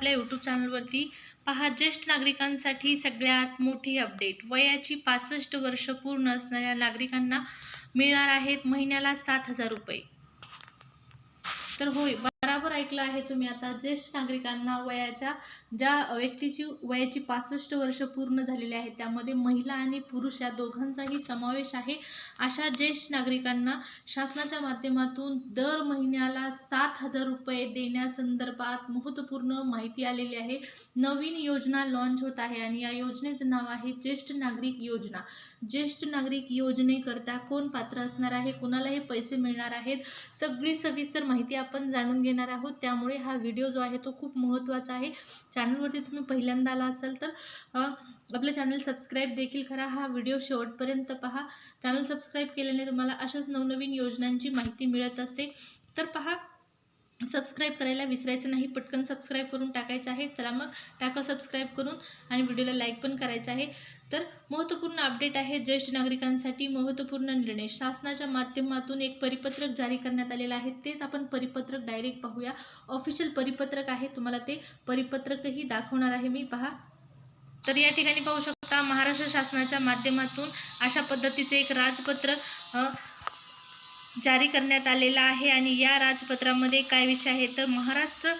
आपल्या यूट्यूब चॅनलवरती पहा ज्येष्ठ नागरिकांसाठी सगळ्यात मोठी अपडेट वयाची पासष्ट वर्ष पूर्ण असणाऱ्या नागरिकांना मिळणार आहेत महिन्याला सात हजार रुपये. तर होय बरोबर ऐकलं आहे तुम्ही आता. ज्येष्ठ नागरिकांना वयाच्या ज्या व्यक्तीची वयाची पासष्ट वर्ष पूर्ण झालेली आहेत त्यामध्ये महिला आणि पुरुष या दोघांचाही समावेश आहे. अशा ज्येष्ठ नागरिकांना शासनाच्या माध्यमातून दर महिन्याला सात हजार रुपये देण्यासंदर्भात महत्त्वपूर्ण माहिती आलेली आहे. नवीन योजना लॉन्च होत आहे आणि या योजनेचं नाव आहे ज्येष्ठ नागरिक योजना. ज्येष्ठ नागरिक योजनेकरता कोण पात्र असणार आहे? कोणाला हे पैसे मिळणार आहेत? सगळी सविस्तर माहिती आपण जाणून घेणार आहोत. त्यामुळे हा व्हिडिओ जो आहे तो खूप महत्त्वाचा आहे. चॅनलवरती तुम्ही पहिल्यांदा आला असाल तर आपलं चॅनल सबस्क्राईब देखील करा. हा व्हिडिओ शेवटपर्यंत पहा. चॅनल सबस्क्राईब केल्याने तुम्हाला अशाच नवनवीन योजनांची माहिती मिळत असते. तर पहा सबस्क्राईब करायला विसरायचं नाही. पटकन सबस्क्राईब करून टाकायचं आहे. चला मग टाका सबस्क्राईब करून आणि व्हिडिओला लाईक पण करायचं आहे. तर महत्त्वपूर्ण अपडेट आहे ज्येष्ठ नागरिकांसाठी महत्त्वपूर्ण निर्णय. शासनाच्या माध्यमातून एक परिपत्रक जारी करण्यात आलेलं आहे. तेच आपण परिपत्रक डायरेक्ट पाहूया. ऑफिशियल परिपत्रक आहे. तुम्हाला ते परिपत्रकही दाखवणार आहे. मी पहा. तर या ठिकाणी पाहू शकता महाराष्ट्र शासनाच्या माध्यमातून अशा पद्धतीचे एक राजपत्रक जारी करण्यात आलेलं आहे. आणि या राजपत्रामध्ये काय विषय आहे? तर महाराष्ट्र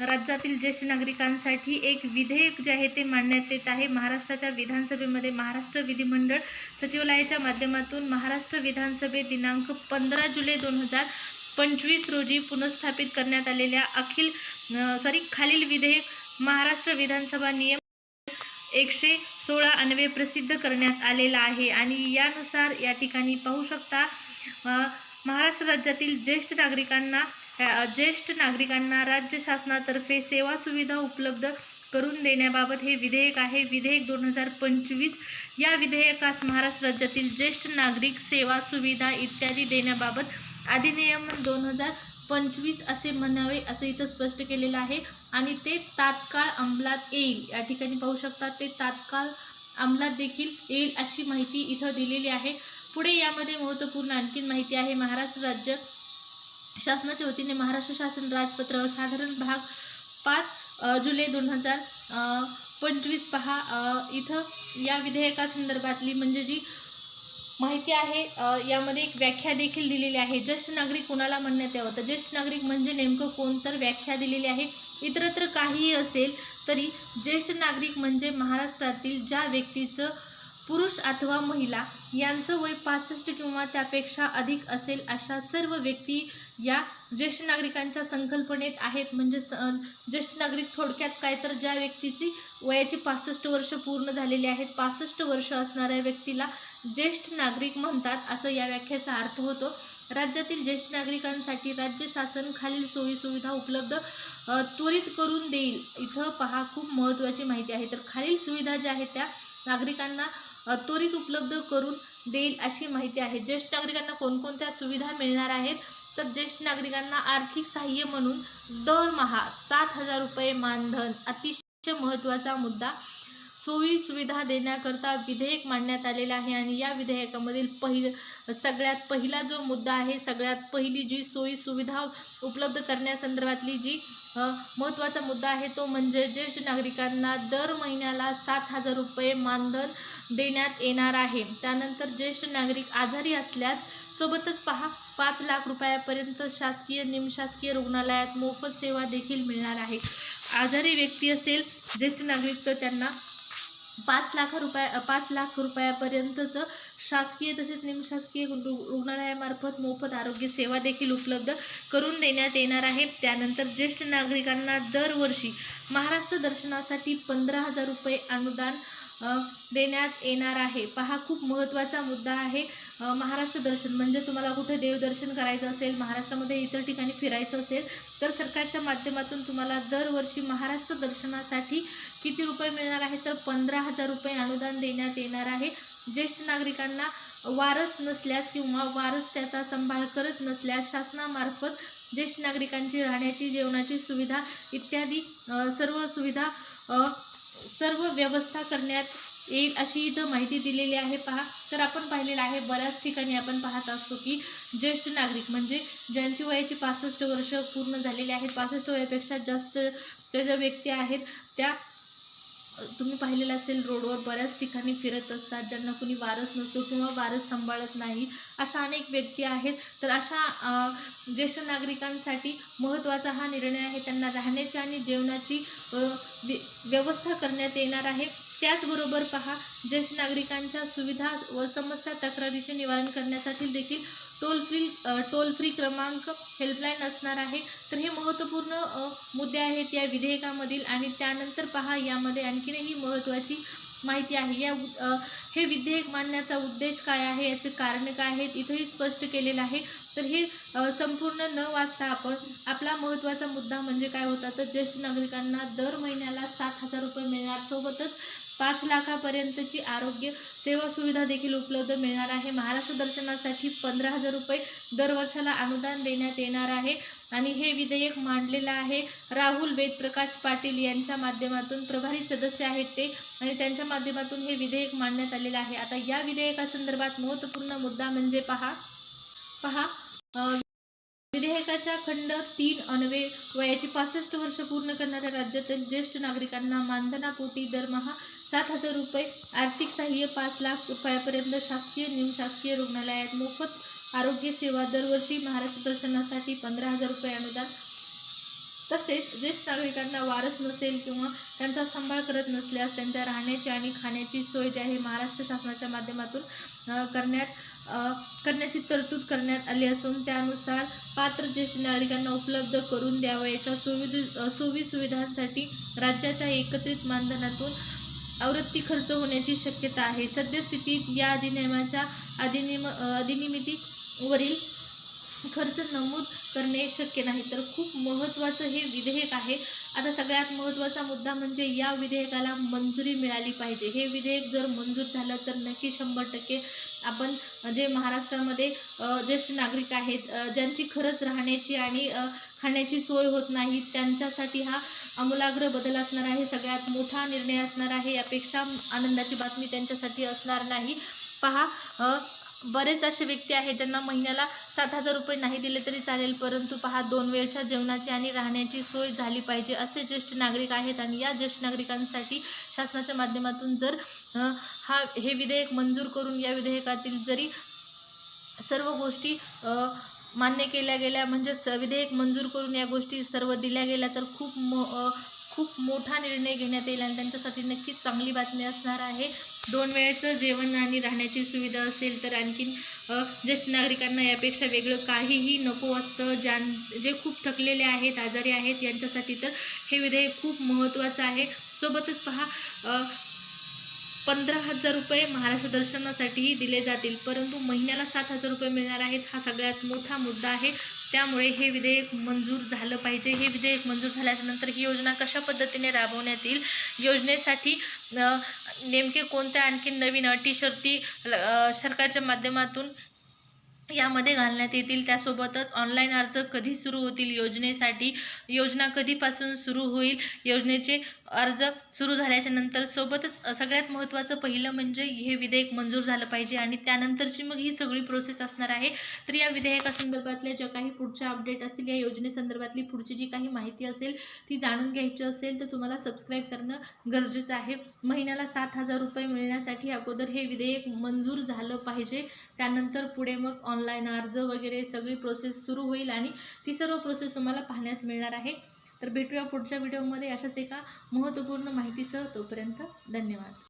राज्यातील ज्येष्ठ नागरिकांसाठी एक विधेयक जे आहे ते मांडण्यात येत आहे. महाराष्ट्राच्या विधानसभेमध्ये महाराष्ट्र विधिमंडळ सचिवालयाच्या माध्यमातून महाराष्ट्र विधानसभेत दिनांक पंधरा जुलै दोन हजार पंचवीस रोजी पुनर्स्थापित करण्यात आलेल्या अखिल सॉरी खालील विधेयक महाराष्ट्र विधानसभा नियम एकशे सोळा अन्वये प्रसिद्ध करण्यात आलेला आहे. आणि यानुसार या ठिकाणी पाहू शकता महाराष्ट्र राज्यातील ज्येष्ठ नागरिकांना ज्येष्ठ नागरिकांना राज्य शासनातर्फे सेवा सुविधा उपलब्ध करून देण्याबाबत हे विधेयक आहे. विधेयक दोन हजार पंचवीस या विधेयकास महाराष्ट्र राज्यातील ज्येष्ठ नागरिक सेवा सुविधा इत्यादी देण्याबाबत अधिनियम दोन हजार पंचवीस असे म्हणावे असं इथं स्पष्ट केलेलं आहे. आणि ते तात्काळ अंमलात येईल. या ठिकाणी पाहू शकता ते तात्काळ अंमलात देखील येईल अशी माहिती इथं दिलेली आहे. पुढे यामध्ये महत्त्वपूर्ण आणखीन माहिती आहे. महाराष्ट्र राज्य शासनाच्या वतीने महाराष्ट्र शासन राजपत्र साधारण भाग पाच जुलै दोन हजार पंचवीस पहा. इथं या विधेयकासंदर्भातली म्हणजे जी माहिती आहे यामध्ये एक व्याख्या देखील दिलेली आहे. ज्येष्ठ नागरिक कोणाला म्हणण्यात यावं? तर ज्येष्ठ नागरिक म्हणजे नेमकं कोण? तर व्याख्या दिलेली आहे. इतरत्र काहीही असेल तरी ज्येष्ठ नागरिक म्हणजे महाराष्ट्रातील ज्या व्यक्तीचं पुरुष अथवा महिला यांचं वय पासष्ट किंवा त्यापेक्षा अधिक असेल अशा सर्व व्यक्ती या ज्येष्ठ नागरिकांच्या संकल्पनेत आहेत. म्हणजे स ज्येष्ठ नागरिक थोडक्यात काय तर ज्या व्यक्तीची वयाची पासष्ट वर्ष पूर्ण झालेली आहेत पासष्ट वर्ष असणाऱ्या व्यक्तीला ज्येष्ठ नागरिक म्हणतात असं या व्याख्याचा अर्थ होतो. राज्यातील ज्येष्ठ नागरिकांसाठी राज्य शासन खालील सोयी सुविधा उपलब्ध त्वरित करून देईल. इथं पहा खूप महत्त्वाची माहिती आहे. तर खालील सुविधा ज्या आहेत त्या नागरिकांना त्वरित उपलब्ध करून देईल अशी माहिती आहे. ज्येष्ठ नागरिकांना कोणकोणत्या सुविधा मिळणार आहेत? तर ज्येष्ठ नागरिकांना आर्थिक सहाय्य म्हणून दरमहा सात हजार रुपये मानधन अतिशय महत्त्वाचा मुद्दा सोयी सुविधा देण्याकरता विधेयक मांडण्यात आलेलं आहे आणि या विधेयकामधील पहिल सगळ्यात पहिला जो मुद्दा आहे सगळ्यात पहिली जी सोयी सुविधा उपलब्ध करण्यासंदर्भातली जी महत्त्वाचा मुद्दा आहे तो म्हणजे ज्येष्ठ नागरिकांना दर महिन्याला सात हजार रुपये मानधन देण्यात येणार आहे. त्यानंतर ज्येष्ठ नागरिक आजारी असल्यास सोबतच पहा पाच लाख रुपयापर्यंत शासकीय निमशासकीय रुग्णालयात मोफत सेवा देखील मिळणार आहे. आजारी व्यक्ती असेल ज्येष्ठ नागरिक तर त्यांना पाच लाख रुपया पाच लाख रुपयापर्यंतचं शासकीय तसेच निमशासकीय रु रुग्णालयामार्फत मोफत आरोग्य सेवा देखील उपलब्ध करून देण्यात येणार आहे. त्यानंतर ज्येष्ठ नागरिकांना दरवर्षी महाराष्ट्र दर्शनासाठी पंधरा हजार रुपये अनुदान देण्यात येणार आहे. पहा खूप महत्त्वाचा मुद्दा आहे महाराष्ट्र दर्शन. म्हणजे तुम्हाला कुठे देवदर्शन करायचं असेल महाराष्ट्रामध्ये इतर ठिकाणी फिरायचं असेल तर सरकारच्या माध्यमातून तुम्हाला दरवर्षी महाराष्ट्र दर्शनासाठी किती रुपये मिळणार आहे? तर पंधरा हजार रुपये अनुदान देण्यात येणार आहे. ज्येष्ठ नागरिकांना वारस नसल्यास किंवा वारस त्याचा सांभाळ करत नसल्यास शासनामार्फत ज्येष्ठ नागरिकांची राहण्याची जेवणाची सुविधा इत्यादी सर्व सुविधा सर्व व्यवस्था करण्यात येईल अशी इथं माहिती दिलेली आहे. पहा तर आपण पाहिलेलं आहे बऱ्याच ठिकाणी आपण पाहत असतो की ज्येष्ठ नागरिक म्हणजे ज्यांची वयाची पासष्ट वर्ष पूर्ण झालेली आहेत. पासष्ट वयापेक्षा जास्त ज्या ज्या व्यक्ती आहेत त्या तुम्ही पाहिलेलं असेल रोडवर बऱ्याच ठिकाणी फिरत असतात ज्यांना कुणी वारस नसतो किंवा वारस सांभाळत नाही अशा अनेक व्यक्ती आहेत. तर अशा ज्येष्ठ नागरिकांसाठी महत्त्वाचा हा निर्णय आहे. त्यांना राहण्याची आणि जेवणाची व्यवस्था करण्यात येणार आहे. त्याचबरोबर पहा ज्येष्ठ नागरिकांच्या सुविधा व समस्या तक्रारीचे निवारण करण्यासाठी देखील टोल फ्री टोल फ्री क्रमांक हेल्पलाईन असणार आहे. तर हे महत्त्वपूर्ण मुद्दे आहेत या विधेयकामधील आणि त्यानंतर पहा यामध्ये आणखीनही महत्त्वाची माहिती आहे. या हे विधेयक मांडण्याचा उद्देश काय आहे? याचे कारण काय आहेत? इथंही स्पष्ट केलेलं आहे. तर हे संपूर्ण न वाचता आपण आपला महत्त्वाचा मुद्दा म्हणजे काय होता? तर ज्येष्ठ नागरिकांना दर महिन्याला सात हजार रुपये मिळणार. सोबतच पाच लाखापर्यंतची आरोग्य सेवा सुविधा देखील उपलब्ध मिळणार आहे. महाराष्ट्र दर्शनासाठी पंधरा हजार रुपये दर वर्षाला अनुदान देण्यात येणार आहे. आणि हे विधेयक मांडलेलं आहे. राहुल वेदप्रकाश पाटील यांच्या माध्यमातून प्रभारी सदस्य आहेत ते. आणि त्यांच्या माध्यमातून हे विधेयक मांडण्यात आलेलं आहे. आता या विधेयकासंदर्भात महत्त्वपूर्ण मुद्दा म्हणजे पहा. पहा. विधेयकाच्या खंड तीन अन्वे वयाची पासष्ट वर्ष पूर्ण करणाऱ्या राज्यातील ज्येष्ठ नागरिकांना मानधनापोटी दरमहा सात हजार रुपये. आर्थिक सहाय्य पाच लाख रुपयापर्यंत शासकीय निमशासकीय रुग्णालयात मोफत आरोग्य सेवा दरवर्षी महाराष्ट्र दर्शनासाठी पंधरा हजार रुपये अनुदान. तसेच ज्येष्ठ नागरिकांना वारस नसेल किंवा त्यांचा सांभाळ करत नसल्यास त्यांच्या राहण्याची आणि खाण्याची सोय जी आहे महाराष्ट्र शासनाच्या माध्यमातून करण्यात करण्याची तरतूद करण्यात आली असून त्यानुसार पात्र ज्येष्ठ नागरिकांना उपलब्ध करून द्यावयाच्या सुविध सोयी सुविधांसाठी राज्याच्या एकत्रित मानधनातून आवृत्ती खर्च होण्याची शक्यता आहे. सद्यस्थितीत या अधिनियमाच्या अधिनियम अ, अधिनियमितीवरील खर्च नमूद करणे शक्य नाही. तर खूप महत्त्वाचं हे विधेयक आहे. आता सगळ्यात महत्त्वाचा मुद्दा म्हणजे या विधेयकाला मंजुरी मिळाली पाहिजे. हे विधेयक जर मंजूर झालं तर नक्की शंभर टक्के आपण जे महाराष्ट्रामध्ये ज्येष्ठ नागरिक आहेत ज्यांची खरंच राहण्याची आणि खाण्याची सोय होत नाही त्यांच्यासाठी हा आमूलाग्र बदल असणार आहे. सगळ्यात मोठा निर्णय असणार आहे. यापेक्षा आनंदाची बातमी त्यांच्यासाठी असणार नाही. पहा बरेच असे व्यक्ती आहेत ज्यांना महिन्याला सात हजार रुपये नाही दिले तरी चालेल परंतु पहा दोन वेळच्या जेवणाची आणि राहण्याची सोय झाली पाहिजे असे ज्येष्ठ नागरिक आहेत. आणि या ज्येष्ठ नागरिकांसाठी शासनाच्या माध्यमातून जर हा हे विधेयक मंजूर करून या विधेयकातील जरी सर्व गोष्टी मान्य केल्या गेल्या म्हणजेच विधेयक मंजूर करून या गोष्टी सर्व दिल्या गेल्या तर खूप मो खूप मोठा निर्णय घेण्यात येईल आणि त्यांच्यासाठी नक्कीच चांगली बातमी असणार आहे. दोन वेळेचं जेवण आणि राहण्याची सुविधा असेल तर आणखीन ज्येष्ठ नागरिकांना यापेक्षा वेगळं काहीही नको असतं. ज्यां जे खूप थकलेले आहेत आजारी आहेत यांच्यासाठी तर हे विधेयक खूप महत्त्वाचं आहे. सोबतच पहा पंधरा हजार रुपये महाराष्ट्र दर्शनासाठीही दिले जातील. परंतु महिन्याला सात हजार रुपये मिळणार आहेत हा सगळ्यात मोठा मुद्दा आहे. त्यामुळे हे विधेयक मंजूर झालं पाहिजे. हे विधेयक मंजूर झाल्यानंतर ही योजना कशा पद्धतीने राबवण्यात येईल? योजनेसाठी नेमके कोणत्या आणखी नवीन अटी शर्ती सरकारच्या माध्यमातून यामध्ये घालण्यात येतील. त्यासोबतच ऑनलाईन अर्ज कधी सुरू होतील? योजनेसाठी योजना कधीपासून सुरू होईल? योजनेचे अर्ज सुरू झाल्याच्यानंतर सोबतच सगळ्यात महत्त्वाचं पहिलं म्हणजे हे विधेयक मंजूर झालं पाहिजे आणि त्यानंतरची मग ही सगळी प्रोसेस असणार आहे. तर या विधेयकासंदर्भातल्या ज्या काही पुढच्या अपडेट असतील या योजनेसंदर्भातली पुढची जी काही माहिती असेल ती जाणून घ्यायची असेल तर तुम्हाला सबस्क्राईब करणं गरजेचं आहे. महिन्याला सात हजार रुपये मिळण्यासाठी अगोदर हे विधेयक मंजूर झालं पाहिजे. त्यानंतर पुढे मग ऑन ऑनलाईन अर्ज वगैरे सगळी प्रोसेस सुरू होईल आणि ती सर्व प्रोसेस तुम्हाला पाहण्यास मिळणार आहे. तर भेटूया पुढच्या व्हिडिओमध्ये अशाच एका महत्त्वपूर्ण माहितीसह तोपर्यंत धन्यवाद.